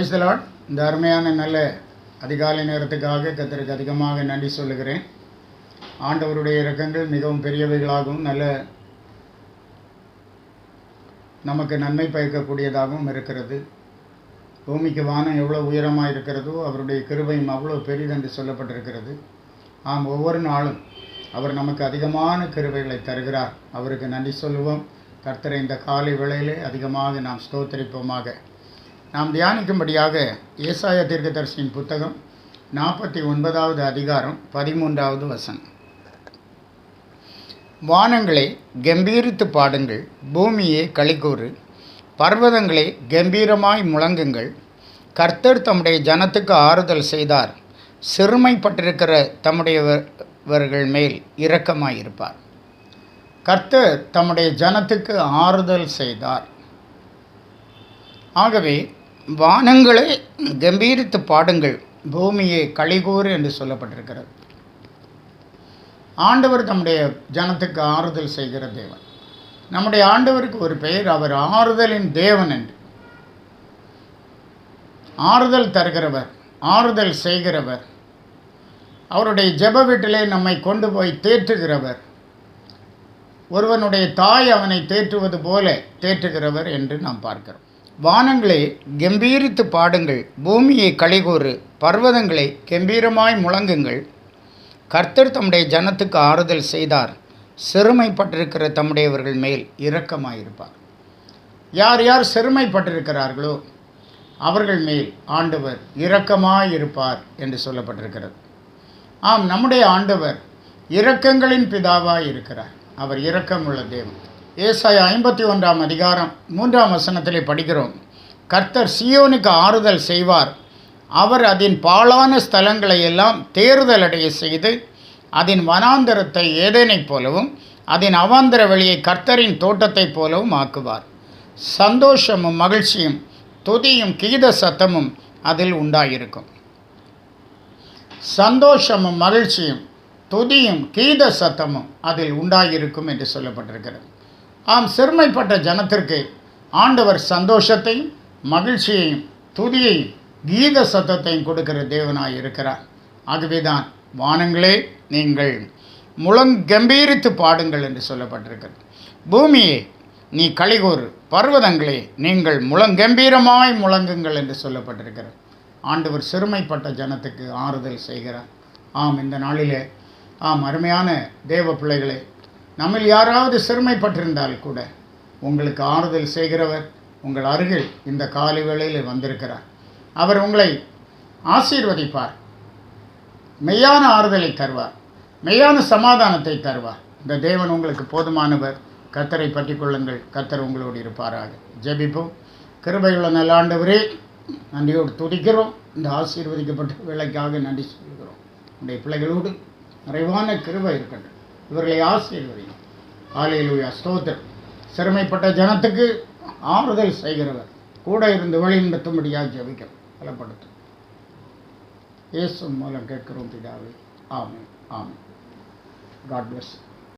Praise the Lord இந்த அருமையான நல்ல அதிகாலை நேரத்துக்காக கத்தருக்கு அதிகமாக நன்றி சொல்லுகிறேன். ஆண்டவருடைய இரக்கங்கள் மிகவும் பெரியவைகளாகவும் நல்ல நமக்கு நன்மை பயக்கக்கூடியதாகவும் இருக்கிறது. பூமிக்கு வானம் எவ்வளோ உயரமாக இருக்கிறதோ அவருடைய கிருபையும் அவ்வளோ பெரிதென்று சொல்லப்பட்டிருக்கிறது. ஆம் ஒவ்வொரு நாளும் அவர் நமக்கு அதிகமான கிருபைகளை தருகிறார். அவருக்கு நன்றி சொல்லுவோம். கர்த்தரை இந்த காலை வேளையிலே அதிகமாக நாம் ஸ்தோத்தரிப்போமாக. நாம் தியானிக்கும்படியாக ஏசாய தீர்க்கதரிசியின் புத்தகம் நாற்பத்தி ஒன்பதாவது அதிகாரம் பதிமூன்றாவது வசனம். வானங்களே கம்பீரித்து பாடுங்கள். பூமியே களிக்கூறு பர்வதங்களே கம்பீரமாய் முழங்குங்கள். கர்த்தர் தம்முடைய ஜனத்துக்கு ஆறுதல் செய்தார். சிறுமைப்பட்டிருக்கிற தம்முடையவர்கள் மேல் இரக்கமாயிருப்பார். கர்த்தர் தம்முடைய ஜனத்துக்கு ஆறுதல் செய்தார். ஆகவே வானங்களை கம்பீரித்து பாடுங்கள். பூமியே கலிகூறு என்று சொல்லப்பட்டிருக்கிறது. ஆண்டவர் தம்முடைய ஜனத்துக்கு ஆறுதல் செய்கிற தேவன். நம்முடைய ஆண்டவருக்கு ஒரு பெயர் அவர் ஆறுதலின் தேவன் என்று. ஆறுதல் தருகிறவர் ஆறுதல் செய்கிறவர். அவருடைய ஜெப வீட்டிலே நம்மை கொண்டு போய் தேற்றுகிறவர். ஒருவனுடைய தாய் அவனை தேற்றுவது போல தேற்றுகிறவர் என்று நாம் பார்க்கிறோம். வானங்களே கம்பீரித்து பாடுங்கள். பூமியை கழிகூறு பர்வதங்களை கம்பீரமாய் முழங்குங்கள். கர்த்தர் தம்முடைய ஜனத்துக்கு ஆறுதல் செய்தார். சிறுமைப்பட்டிருக்கிற தம்முடையவர்கள் மேல் இரக்கமாயிருப்பார். யார் யார் சிறுமைப்பட்டிருக்கிறார்களோ அவர்கள் மேல் ஆண்டவர் இரக்கமாயிருப்பார் என்று சொல்லப்பட்டிருக்கிறது. ஆம் நம்முடைய ஆண்டவர் இரக்கங்களின் பிதாவாய் இருக்கிறார் அவர் இரக்கமுள்ள தேவன். ஏசாய ஐம்பத்தி ஒன்றாம் அதிகாரம் மூன்றாம் வசனத்திலே படிக்கிறோம். கர்த்தர் சியோனுக்கு ஆறுதல் செய்வார். அவர் அதன் பாழான ஸ்தலங்களை எல்லாம் தேர்தல் அடைய செய்து அதன் வனாந்தரத்தை ஏதேனைப் போலவும் அதன் அவாந்தர வழியை கர்த்தரின் தோட்டத்தைப் போலவும் ஆக்குவார். சந்தோஷமும் மகிழ்ச்சியும் துதியும் கீத சத்தமும் அதில் உண்டாயிருக்கும். சந்தோஷமும் மகிழ்ச்சியும் துதியும் கீத சத்தமும் அதில் உண்டாயிருக்கும் என்று சொல்லப்பட்டிருக்கிறது. ஆம் சிறுமைப்பட்ட ஜனத்திற்கு ஆண்டவர் சந்தோஷத்தையும் மகிழ்ச்சியையும் துதியையும் கீத சத்தத்தையும் கொடுக்கிற தேவனாய் இருக்கிறார். ஆகவேதான் வானங்களே நீங்கள் முழங்கம்பீரித்து பாடுங்கள் என்று சொல்லப்பட்டிருக்கிறது. பூமியே நீ கலிகூறு பர்வதங்களே நீங்கள் முழங்கம்பீரமாய் முழங்குங்கள் என்று சொல்லப்பட்டிருக்கிறது. ஆண்டவர் சிறுமைப்பட்ட ஜனத்துக்கு ஆறுதல் செய்கிறார். ஆம் இந்த நாளிலே ஆம் அருமையான தேவ பிள்ளைகளே நம்மில் யாராவது சிறுமைப்பட்டிருந்தால் கூட உங்களுக்கு ஆறுதல் செய்கிறவர் உங்கள் அருகில் இந்த காலை வேளையில் வந்திருக்கிறார். அவர் உங்களை ஆசீர்வதிப்பார். மெய்யான ஆறுதலை தருவார். மெய்யான சமாதானத்தை தருவார். இந்த தேவன் உங்களுக்கு போதுமானவர். கத்தரை பற்றி கொள்ளுங்கள். கத்தர் உங்களோடு இருப்பாராக. ஜெபிப்போம். கிருபையுள்ள நல்லாண்டவரே நன்றியோடு துடிக்கிறோம் இந்த ஆசீர்வதிக்கப்பட்ட வேலைக்காக நன்றி சொல்கிறோம் உடைய பிள்ளைகளோடு நிறைவான கிருபை இருக்கட்டும். இவர்களை ஆசீர்வதியும் ஆலையிலுயா ஸ்தோத்திரம். சிறுமைப்பட்ட ஜனத்துக்கு ஆறுதல் செய்கிறவர். கூட இருந்து வழி ஜபிக்கிறோம். பலப்படுத்தும். இயேசு மூலம் கேட்கிறோம் பிதாவே. ஆமே ஆமே காட் பிளஸ்